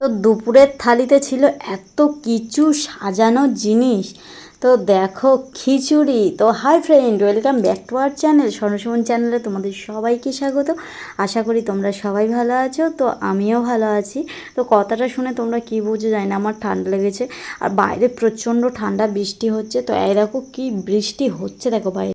তো দুপুরের থালিতে ছিল এত কিছু সাজানো জিনিস। তো দেখো খিচুড়ি। তো hi friend welcome back to our channel Swarnasuman চ্যানেলে তোমাদের সবাইকে স্বাগত। আশা করি তোমরা সবাই ভালো আছো, তো আমিও ভালো আছি। তো কথাটা শুনে তোমরা কি বুঝে যায় না, আমার ঠান্ডা লেগেছে। আর বাইরে প্রচণ্ড ঠান্ডা, বৃষ্টি হচ্ছে। তো এই দেখো কি বৃষ্টি হচ্ছে, দেখো বাইরে।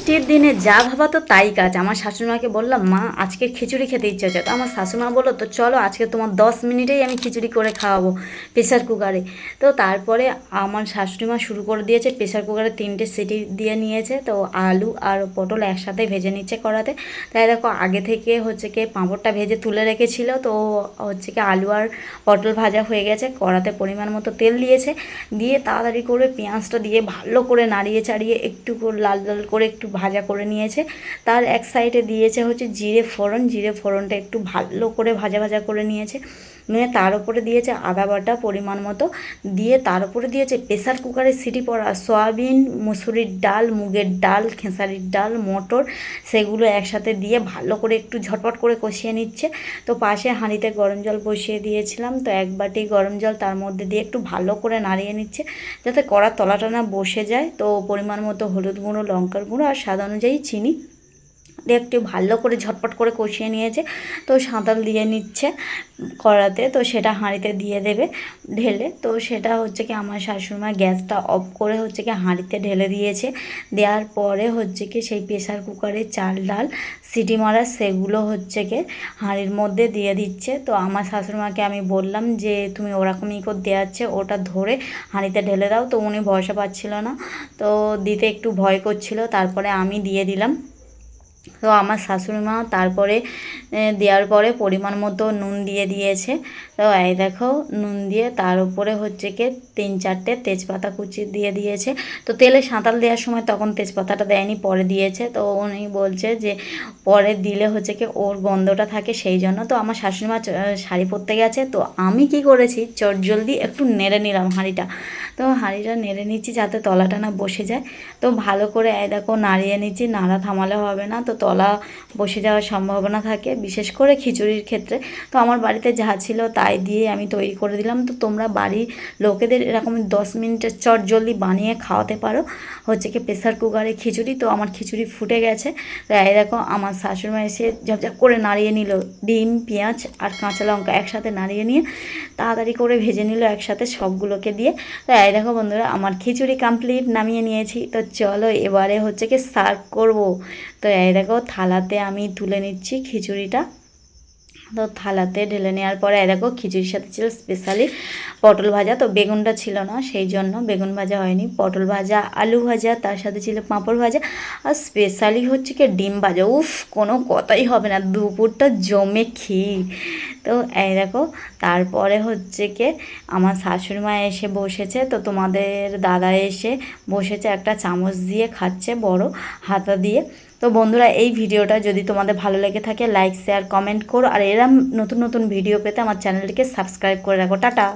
বৃষ্টির দিনে যা ভাবা তো তাই কাজ। আমার শাশুড়িমাকে বললাম, মা, আজকে খিচুড়ি খেতে ইচ্ছে হচ্ছে তো আমার শাশুড়িমা বলল, তো চলো আজকে তোমার দশ মিনিটেই আমি খিচুড়ি করে খাওয়াবো প্রেশার কুকারে তো তারপরে আমার শাশুড়িমা শুরু করে দিয়েছে প্রেশার কুকারে তিনটে সিটি দিয়ে নিয়েছে। তো আলু আর পটল একসাথে ভেজে নিচ্ছে কড়াতে। তাই দেখো, আগে থেকে হচ্ছে কি পাঁপড়টা ভেজে তুলে রেখেছিল। তো হচ্ছে কি আলু আর পটল ভাজা হয়ে গেছে, কড়াতে পরিমাণ মতো তেল দিয়েছে। দিয়ে তাড়াতাড়ি করে পেঁয়াজটা দিয়ে ভালো করে নাড়িয়ে চাড়িয়ে একটু লাল লাল করে একটু ভাজা করে নিয়েছে। তার এক সাইডে দিয়েছে হচ্ছে জিরে ফোড়ন। জিরে ফোড়নটা একটু ভালো করে ভাজা ভাজা করে নিয়েছে। নিয়ে তার উপরে দিয়েছে আদা বাটা পরিমাণ মতো, দিয়ে তার উপরে দিয়েছে প্রেশার কুকারে সিটি পড়া সয়াবিন, মুসুরির ডাল, মুগের ডাল, খেসারির ডাল, মটর, সেগুলো একসাথে দিয়ে ভালো করে একটু ঝটপট করে কষিয়ে নিচ্ছে। তো পাশে হাঁড়িতে গরম জল বসিয়ে দিয়েছিলাম, তো এক বাটি গরম জল তার মধ্যে দিয়ে একটু ভালো করে নাড়িয়ে নিচ্ছে যাতে কড়ার তলাটা না বসে যায়। তো পরিমাণ মতো হলুদ গুঁড়ো, লঙ্কার গুঁড়ো আর স্বাদ অনুযায়ী চিনি দিয়ে একটু ভালো করে ঝটপট করে কষিয়ে নিয়েছে। তো সাঁতাল দিয়ে নিচ্ছে কড়াতে। তো সেটা হাঁড়িতে দিয়ে দেবে ঢেলে। তো সেটা হচ্ছে কি আমার শাশুড়িমা গ্যাসটা অফ করে হচ্ছে কি হাঁড়িতে ঢেলে দিয়েছে। দেওয়ার পরে হচ্ছে কি সেই প্রেসার কুকারে চাল, ডাল, সিটি মারা সেগুলো হচ্ছে কি হাঁড়ির মধ্যে দিয়ে দিচ্ছে। তো আমার শাশুড়িমাকে আমি বললাম যে, তুমি ওরকমই করে দেওয়াচ্ছে ওটা ধরে হাঁড়িতে ঢেলে দাও। তো উনি ভরসা পাচ্ছিল না। তো দিতে একটু ভয় করছিল। তারপরে আমি দিয়ে দিলাম। তো আমার শাশুড়ি মা তারপরে দেওয়ার পরে পরিমাণ মতো নুন দিয়ে দিয়েছে। তো এই দেখো, নুন দিয়ে তার উপরে হচ্ছে কি তিন চারটে তেজপাতা কুচি দিয়ে দিয়েছে। তো তেলে সাঁতাল দেওয়ার সময় তখন তেজপাতাটা দেয়নি, পরে দিয়েছে। তো উনি বলছে যে, পরে দিলে হচ্ছে কি ওর গন্ধটা থাকে সেই জন্য। তো আমার শাশুড়ি মা শাড়ি পরতে গেছে। তো আমি কি করেছি? চট জলদি একটু নেড়ে নিলাম হাঁড়িটা। তো হাঁড়িটা নেড়ে নিচ্ছি যাতে তলাটা না বসে যায়। তো ভালো করে, এই দেখো, নাড়িয়ে নিচ্ছি, নাড়া থামালে হবে না, তো তলা বসে যাওয়ার সম্ভাবনা থাকে, বিশেষ করে খিচুড়ির ক্ষেত্রে। তো আমার বাড়িতে যা ছিল তাই দিয়ে আমি তৈরি করে দিলাম। তো তোমরা বাড়ির লোকেদের এরকম দশ মিনিটের চট জলদি বানিয়ে খাওয়াতে পারো। হচ্ছে কি, প্রেসার কুকারে খিচুড়ি, তো আমার খিচুড়ি ফুটে গেছে। তো এই দেখো, আমার শাশুড়িমা এসে ঝপঝপ করে নাড়িয়ে নিল। ডিম, পেঁয়াজ আর কাঁচা লঙ্কা একসাথে নাড়িয়ে নিয়ে তাড়াতাড়ি করে ভেজে নিল একসাথে সবগুলোকে দিয়ে। তো এই দেখো বন্ধুরা, আমার খিচুড়ি কমপ্লিট নামিয়ে নিয়েছি। তো চলো এবারে হচ্ছে কি সার্ভ করব। তো এই দেখো থালাতে আমি তুলে নিচ্ছি খিচুড়িটা। তো থালাতে ঢেলে নেওয়ার পরে দেখো খিচুড়ির সাথে ছিল স্পেশালি পটল ভাজা। তো বেগুনটা ছিল না, সেই জন্য বেগুন ভাজা হয়নি। পটল ভাজা, আলু ভাজা, তার সাথে ছিল পাঁপড় ভাজা। আর স্পেশালি হচ্ছে কি ডিম ভাজা। উফ, কোনো কথাই হবে না। দুপুরটা জমে ক্ষীর। তো এই দেখো, তারপরে হচ্ছে কি, আমার শাশুড়ি মা এসে বসেছে, তো তোমাদের দাদা এসে বসেছে একটা চামচ দিয়ে খাচ্ছে বড় হাতা দিয়ে। তো বন্ধুরা, এই ভিডিওটা যদি তোমাদের ভালো লেগে থাকে লাইক শেয়ার কমেন্ট করো। আর এরম নতুন নতুন ভিডিও পেতে আমার চ্যানেলটিকে সাবস্ক্রাইব করে রাখো। টাটা!